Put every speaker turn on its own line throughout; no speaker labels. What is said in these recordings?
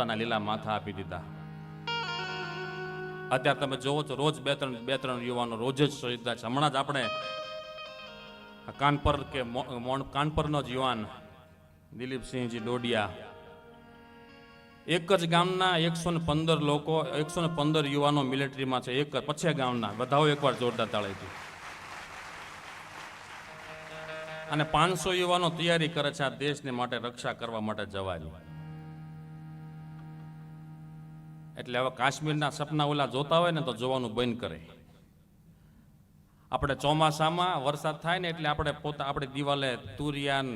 પોતાના લીલા માથા આપી દીધા. અત્યારે તમે જોવો છો, રોજ બે ત્રણ બે ત્રણ યુવાનો રોજ જ શહીદ થાય છે. હમણાં જ આપણે કાનપર કે કાનપરનો જ યુવાન દિલીપસિંહજી ડોડિયા. એક જ ગામના એકસો ને પંદર લોકો, એકસો ને પંદર યુવાનો મિલિટરીમાં છે, એક પછી ગામના. બધાઓ એકવાર જોરદાર તાળીથી અને પાંચસો યુવાનો તૈયારી કરે છે આ દેશને માટે, રક્ષા કરવા માટે જવાની એટલે હવે કાશ્મીરના સપના ઓલા જોતા હોય ને તો જોવાનું બંધ કરે. આપણે ચોમાસામાં વરસાદ થાય ને એટલે આપણે પોતા આપણી દિવાલે તુરિયાન,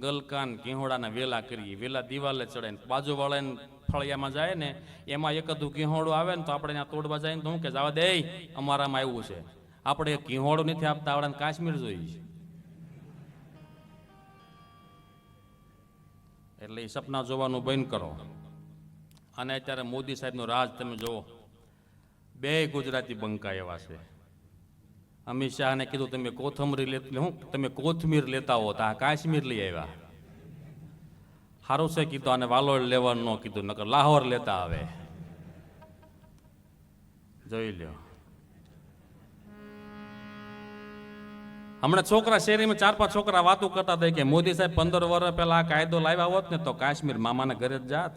ગલકાન કિહોડાના વેલા કરીએ. વેલા દિવાલે ચડે ને બાજુવાળાને ફળિયામાં જાય ને એમાં એકદું કિહોડું આવે ને તો આપણે ત્યાં તોડવા જાય ને તો હું કે જવા દે અમારામાં આવ્યું છે. આપણે કિહોડું નથી આપતા આવડે કાશ્મીર જોઈએ છે. એટલે એ સપના જોવાનું બંધ કરો. અને અત્યારે મોદી સાહેબનો રાજ તમે જુઓ, બે ગુજરાતી બંકા એવા છે. અમિત શાહને કીધું, તમે કોથમરી લે હું, તમે કોથમીર લેતા હો તો કાશ્મીર લઈ આવ્યા. સારું છે કીધું અને વાલોડ લેવાનું ન કીધું, નકર લાહોર લેતા આવે. જોઈ લ્યો. હમણાં છોકરા શેરીમાં ચાર પાંચ છોકરા વાતો કરતા હતા કે મોદી સાહેબ, પંદર વર્ષ પહેલા આ કાયદો લાવ્યા હોત ને તો કાશ્મીર મામાના ઘરે જ જાત.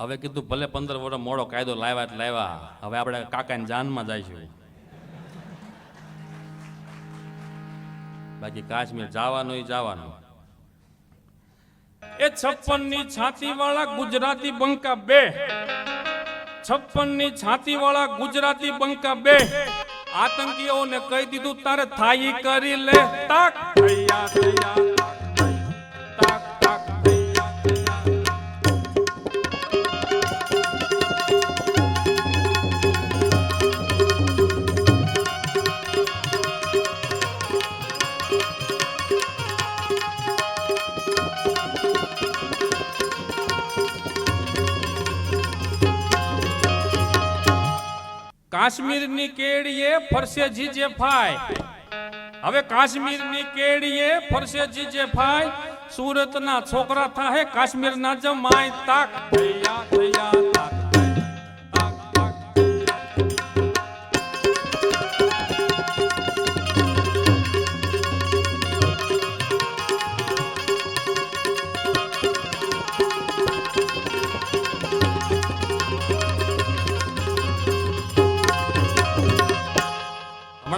હવે કીધું ભલે પંદર વર્ષ મોડો કાયદો લાવ્યા એટલે લાવ્યા. હવે આપણે કાકાની જાનમાં જઈશું. બાકી કાશ્મીર જવાનું જવાનું. એ છપ્પનની છાતી વાળા ગુજરાતી બંકા બે. છપ્પનની છાતી વાળા ગુજરાતી બંકા બે. આતંકીઓને કહી દીધું તારે થાઈ કરી લે તાક. થૈયા થૈયા કાશ્મીરની કેડીએ ફરશે જીજે ફાય. હવે કાશ્મીરની કેડીએ ફરશે જીજે ફાય. સુરતના છોકરા થાહે, કાશ્મીરના જમાય તાક. થયા થૈયા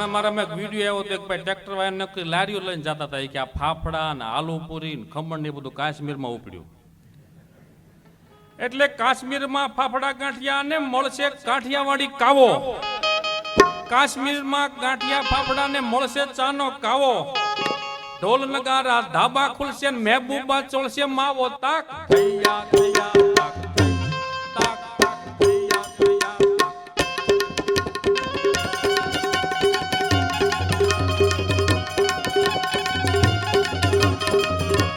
હમણાં મારા વીડિયો આવ્યો હતો, એક ભાઈ ટ્રેક્ટર વાળા નક્કી લારીઓ લઈને જતા હતા. કે, આ ફાફડા ને આલુપુરી ને ખમણ ને બધું કાશ્મીરમાં ઉપડ્યું. એટલે કાશ્મીરમાં ફાફડા ગાંઠિયા ને મળશે કાઠિયાવાડી કાવો. કાશ્મીરમાં ગાંઠિયા ફાફડા ને મળશે ચાનો કાવો. ઢોલ નગારા ધાબા ખુલશે મહેબૂબા ચોળશે માવો તાક.